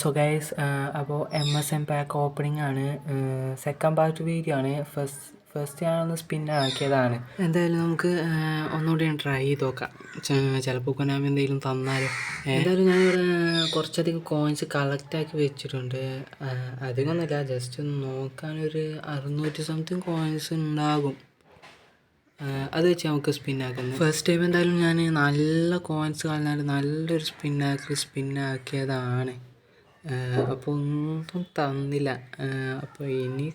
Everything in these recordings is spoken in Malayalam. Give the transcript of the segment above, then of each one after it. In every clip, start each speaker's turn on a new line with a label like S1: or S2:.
S1: സോ ഗൈസ് അപ്പോൾ M S M pack opening ആണ്. സെക്കൻഡ് പാർട്ട് വീഡിയോ ആണ്. ഫസ്റ്റ് ഫസ്റ്റ് ഞാനൊന്ന് സ്പിൻ ആക്കിയതാണ്. എന്തായാലും നമുക്ക് ഒന്നുകൂടി ട്രൈ ചെയ്ത് നോക്കാം. ചിലപ്പോൾ കൊനാമി എന്തെങ്കിലും തന്നാലും. എന്തായാലും ഞാനിവിടെ കുറച്ചധികം കോയിൻസ് കളക്ട് ആക്കി വെച്ചിട്ടുണ്ട്. അധികമൊന്നുമില്ല. ജസ്റ്റ് ഒന്ന് നോക്കാനൊരു അറുന്നൂറ്റി സംതിങ് കോയിൻസ് ഉണ്ടാകും. അത് വെച്ച് നമുക്ക് സ്പിന്നാക്കുന്നു ഫസ്റ്റ് ടൈം എന്തായാലും ഞാൻ നല്ല കോയിൻസ് കളഞ്ഞാൽ നല്ലൊരു സ്പിന്നാക്കി സ്പിന്നാക്കിയതാണ് അപ്പോൾ ഒന്നും തന്നില്ല. അപ്പോൾ ഇനി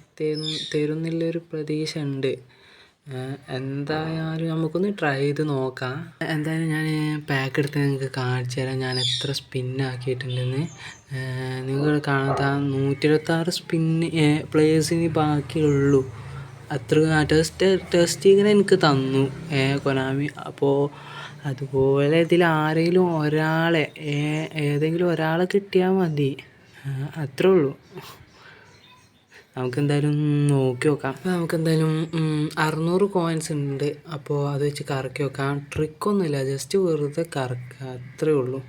S1: തരുന്നില്ലൊരു പ്രതീക്ഷ ഉണ്ട് എന്തായാലും നമുക്കൊന്ന് ട്രൈ ചെയ്ത് നോക്കാം. എന്തായാലും ഞാൻ പാക്ക് എടുത്ത് നിങ്ങൾക്ക് കാണിച്ചു തരാം. ഞാൻ എത്ര സ്പിന്നാക്കിയിട്ടുണ്ടെന്ന് നിങ്ങൾ കാണാത്ത നൂറ്റി ഇരുപത്താറ് സ്പിന്ന് പ്ലേയേഴ്സിന് ബാക്കിയുള്ളൂ. അത്ര ടെസ്റ്റ് ഇങ്ങനെ എനിക്ക് തന്നു. കൊനാമി. അപ്പോൾ അതുപോലെ ഇതിൽ ആരെങ്കിലും ഒരാളെ ഏതെങ്കിലും ഒരാളെ കിട്ടിയാൽ മതി. അത്രേ ഉള്ളൂ. നമുക്കെന്തായാലും നോക്കി നോക്കാം. നമുക്ക് എന്തായാലും അറുന്നൂറ് കോയിൻസ് ഉണ്ട്. അപ്പോൾ അത് വെച്ച് കറക്കി നോക്കാം. ട്രിക്കൊന്നുമില്ല ജസ്റ്റ് വെറുതെ കറക്കുക അത്രേ ഉള്ളൂ.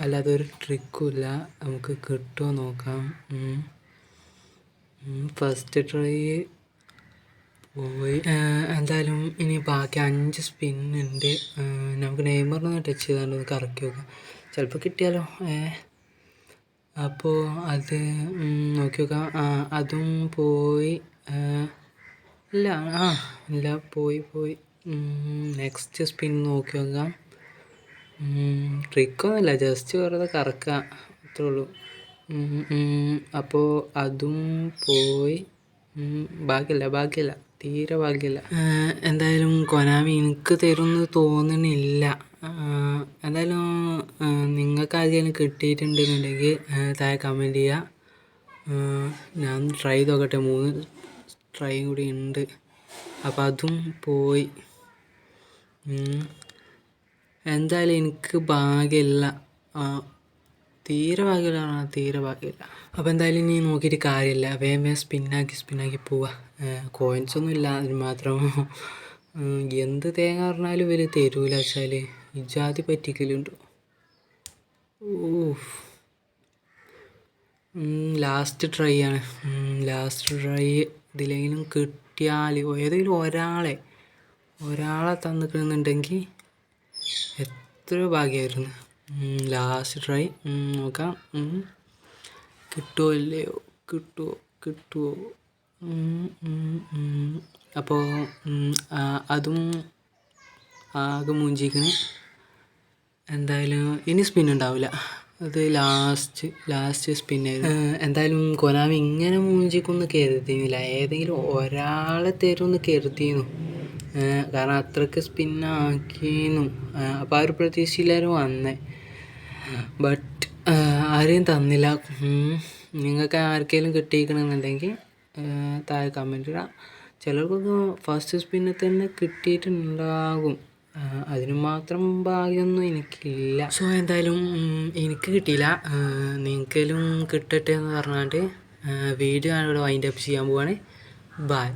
S1: അല്ലാതെ ഒരു ട്രിക്കും ഇല്ല. നമുക്ക് കിട്ടുമോ നോക്കാം. ഫസ്റ്റ് ട്രൈ പോയി. എന്തായാലും ഇനി ബാക്കി അഞ്ച് സ്പിന്നുണ്ട് നമുക്ക് നെയ്മറിനൊന്ന് ടച്ച് ചെയ്താണ്ട് ഒന്ന് കറക്കി നോക്കാം. ചിലപ്പോൾ കിട്ടിയാലോ? അപ്പോൾ അത് നോക്കി നോക്കാം. അതും പോയി ഇല്ല ആ ഇല്ല പോയി പോയി. നെക്സ്റ്റ് സ്പിൻ നോക്കി നോക്കാം. ട്രിക്കൊന്നുമില്ല ജസ്റ്റ് വെറുതെ കറക്കുക അത്രേ ഉള്ളൂ. അപ്പോൾ അതും പോയി. ബാക്കിയില്ല ഭാഗ്യമില്ല തീരെ ഭാഗ്യമില്ല എന്തായാലും കൊനാമി എനിക്ക് തരുമെന്ന് തോന്നണില്ല. എന്തായാലും നിങ്ങൾക്ക് ആദ്യം കിട്ടിയിട്ടുണ്ടെന്നുണ്ടെങ്കിൽ താഴെ കമന്റ് ചെയ്യുക ഞാൻ ട്രൈ നോക്കട്ടെ മൂന്ന് ട്രൈ കൂടി ഉണ്ട്. അപ്പം അതും പോയി. എന്തായാലും എനിക്ക് ഭാഗ്യമില്ല തീരെ ഭാഗ്യമില്ല തീരെ ഭാഗ്യമില്ല അപ്പോൾ എന്തായാലും ഇനി നോക്കിയിട്ട് കാര്യമില്ല വേഗം വേഗം സ്പിന്നാക്കി സ്പിന്നാക്കി പോവുക കോയിൻസ് ഒന്നും ഇല്ല. അതിന് മാത്രം എന്ത് തേങ്ങ പറഞ്ഞാലും ഇവർ തരൂല വെച്ചാൽ ജാതി പറ്റിക്കലുണ്ട്. ഓ ലാസ്റ്റ് ട്രൈ ആണ്. ലാസ്റ്റ് ട്രൈ ഇതിലെങ്കിലും കിട്ടിയാൽ ഏതെങ്കിലും ഒരാളെ ഒരാളെ തന്നിട്ടുണ്ടെങ്കിൽ എത്ര ഭാഗ്യമായിരുന്നു ലാസ്റ്റ് ട്രൈ നോക്കാം. കിട്ടുമോ ഇല്ലയോ? കിട്ടുമോ കിട്ടുമോ അപ്പോൾ അതും ആകെ മൂഞ്ചിക്കണ്. എന്തായാലും ഇനി സ്പിൻ ഉണ്ടാവില്ല അത് ലാസ്റ്റ് ലാസ്റ്റ് സ്പിന്നായിരുന്നു എന്തായാലും കൊനാമി ഇങ്ങനെ മൂഞ്ചിക്കൊന്ന് കരുതിയില്ല ഏതെങ്കിലും ഒരാളെ തരുമെന്ന് കരുതിയിരുന്നു. കാരണം അത്രയ്ക്ക് സ്പിന്നാക്കിയിരുന്നു അപ്പോൾ ആ ഒരു പ്രതീക്ഷയിലായിരുന്നു വന്നേ. ബട്ട് ആരെയും തന്നില്ല. നിങ്ങൾക്ക് ആർക്കെങ്കിലും കിട്ടിയിരിക്കണമെന്നുണ്ടെങ്കിൽ താഴെ കമന്റ് ഇടാം. ചിലർക്കൊക്കെ ഫസ്റ്റ് സ്പിന്നിൽ തന്നെ കിട്ടിയിട്ടുണ്ടാകും. അതിന് മാത്രം ഭാഗ്യമൊന്നും എനിക്കില്ല. സോ എന്തായാലും എനിക്ക് കിട്ടിയില്ല. നിങ്ങൾക്കെങ്കിലും കിട്ടട്ടെ എന്ന് പറഞ്ഞാണ്ട് വീഡിയോ ആണ് വൈൻഡ് അപ്പ് ചെയ്യാൻ പോവാണ്. ബായ്